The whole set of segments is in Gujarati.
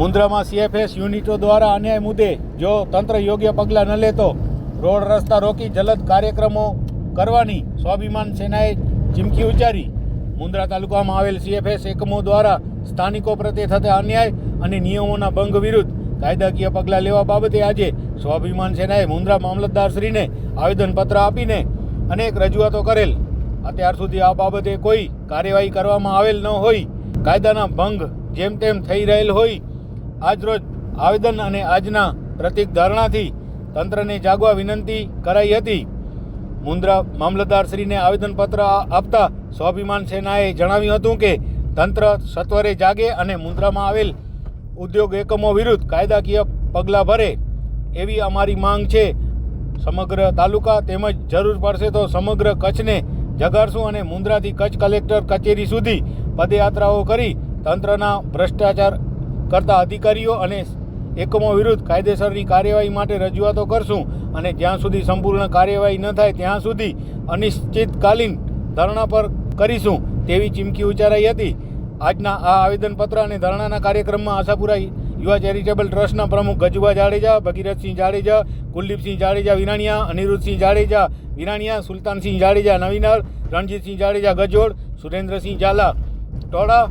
મુન્દ્રામાં સીએફએસ યુનિટો દ્વારા અન્યાય મુદ્દે જો તંત્ર યોગ્ય પગલાં ન લે તો રોડ રસ્તા રોકી જલદ કાર્યક્રમો કરવાની સ્વાભિમાન સેનાએ ચીમકી ઉચ્ચારી. મુન્દ્રા તાલુકામાં આવેલ સીએફએસ એકમો દ્વારા સ્થાનિકો પ્રત્યે થતા અન્યાય અને નિયમોના ભંગ વિરુદ્ધ કાયદાકીય પગલાં લેવા બાબતે આજે સ્વાભિમાન સેનાએ મુન્દ્રા મામલતદારશ્રીને આવેદનપત્ર આપીને અનેક રજૂઆતો કરેલ. અત્યાર સુધી આ બાબતે કોઈ કાર્યવાહી કરવામાં આવેલ ન હોય. કાયદાના ભંગ જેમ તેમ થઈ રહેલ હોય આજરોજ આવેદન અને આજના પ્રતિક ધારણાથી તંત્રને જાગવા વિનંતી કરાઈ હતી. મુન્દ્રા મામલતદારશ્રીને આવેદનપત્ર આપતા સ્વાભિમાન સેનાએ જણાવ્યું હતું કે, તંત્ર સત્વરે જાગે અને મુન્દ્રામાં આવેલ ઉદ્યોગ એકમો વિરુદ્ધ કાયદાકીય પગલાં ભરે એવી અમારી માંગ છે. સમગ્ર તાલુકા તેમજ જરૂર પડશે તો સમગ્ર કચ્છને જગાડશું અને મુન્દ્રાથી કચ્છ કલેક્ટર કચેરી સુધી પદયાત્રાઓ કરી તંત્રના ભ્રષ્ટાચાર કરતા અધિકારીઓ અને એકમો વિરુદ્ધ કાયદેસરની કાર્યવાહી માટે રજૂઆતો કરશું અને જ્યાં સુધી સંપૂર્ણ કાર્યવાહી ન થાય ત્યાં સુધી અનિશ્ચિતકાલીન ધરણા પર કરીશું તેવી ચીમકી ઉચ્ચારાઈ હતી. આજના આ આવેદનપત્ર અને ધરણાના કાર્યક્રમમાં આશાપુરા યુવા ચેરિટેબલ ટ્રસ્ટના પ્રમુખ ગજુભા જાડેજા, ભગીરથસિંહ જાડેજા, કુલદીપસિંહ જાડેજા વિરાણીયા અનિરુદ્ધસિંહ જાડેજા વિરાણીયા સુલતાનસિંહ જાડેજા નવીનર રણજીતસિંહ જાડેજા ગજોડ સુરેન્દ્રસિંહ ઝાલા ટોળા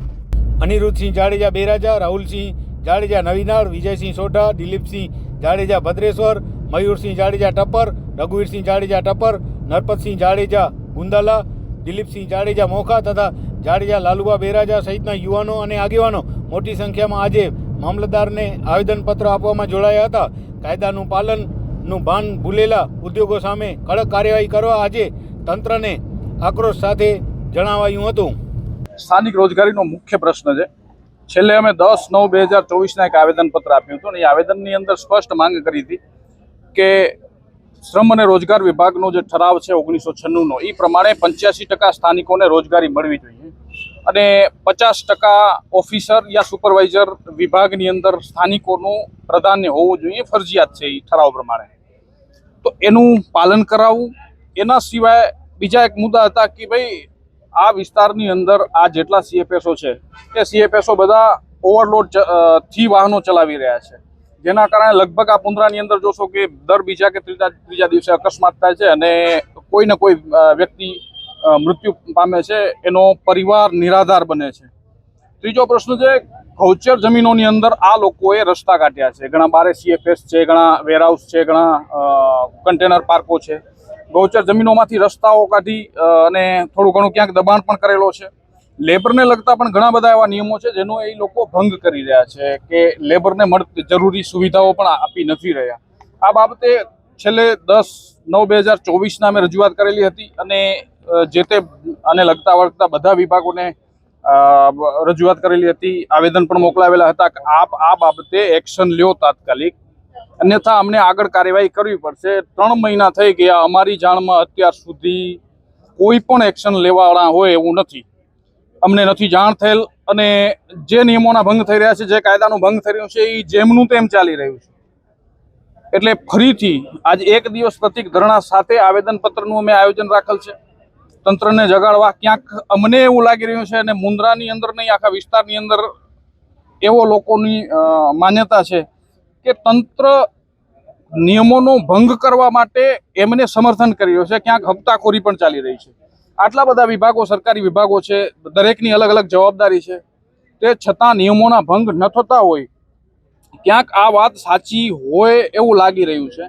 અનિરુદ્ધસિંહ જાડેજા બેરાજા, રાહુલસિંહ જાડેજા, નવીનાળ, વિજયસિંહ સોઢા, દિલીપસિંહ જાડેજા, ભદ્રેશ્વર, મયુરસિંહ જાડેજા ટપ્પર રઘુવીરસિંહ જાડેજા ટપ્પર નરપતસિંહ જાડેજા, ગુંદાલા, દિલીપસિંહ જાડેજા, મોખા તથા જાડેજા, લાલુબા બેરાજા સહિતના યુવાનો અને આગેવાનો મોટી સંખ્યામાં આજે મામલતદારને આવેદનપત્ર આપવામાં જોડાયા હતા. કાયદાનું પાલનનું ભાન ભૂલેલા ઉદ્યોગો સામે કડક કાર્યવાહી કરવા આજે તંત્રને આક્રોશ સાથે જણાવાયું હતું. સ્થાનિક રોજગારીનો મુખ્ય પ્રશ્ન છે. છેલ્લે અમે દસ નવ બે હજાર ચોવીસના એક આવેદનપત્ર આપ્યું હતું અને એ આવેદનની અંદર સ્પષ્ટ માંગ કરી હતી કે શ્રમ અને રોજગાર વિભાગનો જે ઠરાવ છે ઓગણીસો છન્નુંનો એ પ્રમાણે પંચ્યાસી ટકા સ્થાનિકોને રોજગારી મળવી જોઈએ અને પચાસ ટકા ઓફિસર યા સુપરવાઇઝર વિભાગની અંદર સ્થાનિકોનું પ્રાધાન્ય હોવું જોઈએ, ફરજિયાત છે એ ઠરાવ પ્રમાણે. તો એનું પાલન કરાવવું, એના સિવાય બીજા એક મુદ્દા હતા કે ભાઈ આ વિસ્તારની અંદર આ જેટલા સીએફએસઓ છે, એ સીએફએસઓ બધા ઓવરલોડથી વાહનો ચલાવી રહ્યા છે. જેના કારણે લગભગ આ પુંદરાની અંદર જોશો કે દર બીજા કે ત્રીજા ત્રીજા દિવસે અકસ્માત થાય છે અને કોઈ ને કોઈ વ્યક્તિ મૃત્યુ પામે છે, એનો પરિવાર નિરાધાર બને છે. ત્રીજો પ્રશ્ન છે, ગૌચર જમીનોની અંદર આ લોકોએ રસ્તા કાઢ્યા છે. ઘણા બારે સીએફએસ છે, ઘણા વેરહાઉસ છે, ઘણા કન્ટેનર પાર્કો છે. ગૌચર જમીનોમાંથી રસ્તાઓ કાઢી અને થોડું ઘણું ક્યાંક દબાણ પણ કરેલો છે. લેબરને લગતા પણ ઘણા બધા એવા નિયમો છે જેનો એ લોકો ભંગ કરી રહ્યા છે કે લેબરને મળતી જરૂરી સુવિધાઓ પણ આપી નથી રહ્યા. આ બાબતે છેલ્લે દસ નવ બે હજાર ચોવીસના અમે રજૂઆત કરેલી હતી અને જે તે આને લગતા વળગતા બધા વિભાગોને રજૂઆત કરેલી હતી. આવેદન પણ મોકલાવેલા હતા કે આપ આ બાબતે એક્શન લ્યો તાત્કાલિક. અન્યથા અમને આગળ કાર્યવાહી કરવી પડશે. ત્રણ મહિના થઈ ગયા, અમારી જાણમાં અત્યાર સુધી કોઈ પણ એક્શન લેવાવાળા હોય એવું નથી. અમને નથી જાણ થયેલ અને જે નિયમોના ભંગ થઈ રહ્યા છે, જે કાયદાનો ભંગ થઈ રહ્યો છે એ જેમનું તેમ ચાલી રહ્યું છે. એટલે ફરીથી આજ એક દિવસ પ્રતિક ધરણા સાથે આવેદનપત્રનું અમે આયોજન રાખેલ છે. તંત્રને જગાડવા ક્યાંક અમને એવું લાગી રહ્યું છે અને મુન્દ્રાની અંદર નહીં, આખા વિસ્તારની અંદર એવો લોકોની માન્યતા છે કે તંત્ર નિયમોનો ભંગ કરવા માટે એમને સમર્થન કરી રહ્યો છે. ક્યાંક હપ્તાખોરી પણ ચાલી રહી છે. આટલા બધા વિભાગો, સરકારી વિભાગો છે, દરેકની અલગ અલગ જવાબદારી છે. તે છતાં નિયમોના ભંગ ન થતા હોય, ક્યાંક આ વાત સાચી હોય એવું લાગી રહ્યું છે.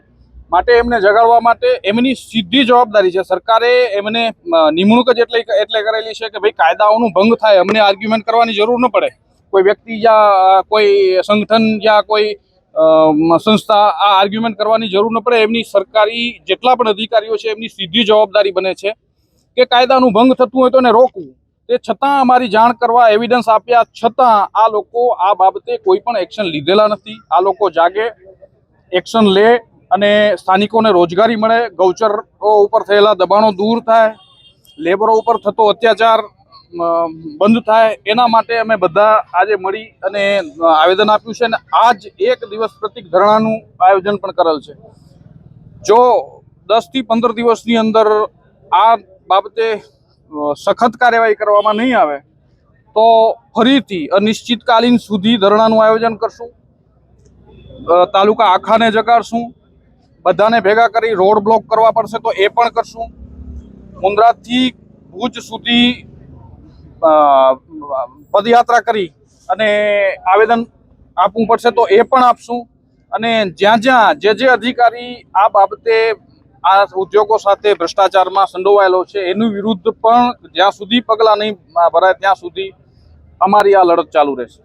માટે એમને જગાડવા માટે એમની સીધી જવાબદારી છે. સરકારે એમને નિમણૂક જ એટલે એટલે કરેલી છે કે ભાઈ કાયદાઓનું ભંગ થાય. અમને આર્ગ્યુમેન્ટ કરવાની જરૂર ન પડે. કોઈ વ્યક્તિ યા, કોઈ સંગઠન યા કોઈ સંસ્થા આ આર્ગ્યુમેન્ટ કરવાની જરૂર ન પડે. એમની સરકારી જેટલા પણ અધિકારીઓ છે, એમની સીધી જવાબદારી બને છે કે કાયદાનું ભંગ થતું હોય તો એને રોકવું. તે છતાં અમારી જાણ કરવા એવિડન્સ આપ્યા છતાં આ લોકો આ બાબતે કોઈ પણ એક્શન લીધેલા નથી. આ લોકો જાગે એક્શન લે અને સ્થાનિકોને રોજગારી મળે. ગૌચરો ઉપર થયેલા દબાણો દૂર થાય. લેબરો ઉપર થતો અત્યાચાર બંધ થાય એના માટે અમે બધા આજે મળી અને આવેદન આપ્યું છે અને આજ એક દિવસ પ્રતિક ધરણાનું આયોજન પણ કરેલ છે. જો દસથી પંદર દિવસની અંદર આ બાબતે સખત કાર્યવાહી કરવામાં નહીં આવે, તો ફરીથી અનિશ્ચિતકાલીન સુધી ધરણાનું આયોજન કરશું તાલુકા આખાને જગાડશું, બધાને ભેગા કરી રોડ બ્લોક કરવા પડશે તો એ પણ કરશું. મુન્દ્રાથી ભુજ સુધી પદયાત્રા કરી અને આવેદન આપવું પડશે તો એ પણ આપશું. અને જ્યાં જ્યાં જે જે અધિકારી આ બાબતે આ ઉદ્યોગો સાથે ભ્રષ્ટાચારમાં સંડોવાયેલો છે, એની વિરુદ્ધ પણ જ્યાં સુધી પગલાં નહીં ભરાય ત્યાં સુધી અમારી આ લડત ચાલુ રહેશે.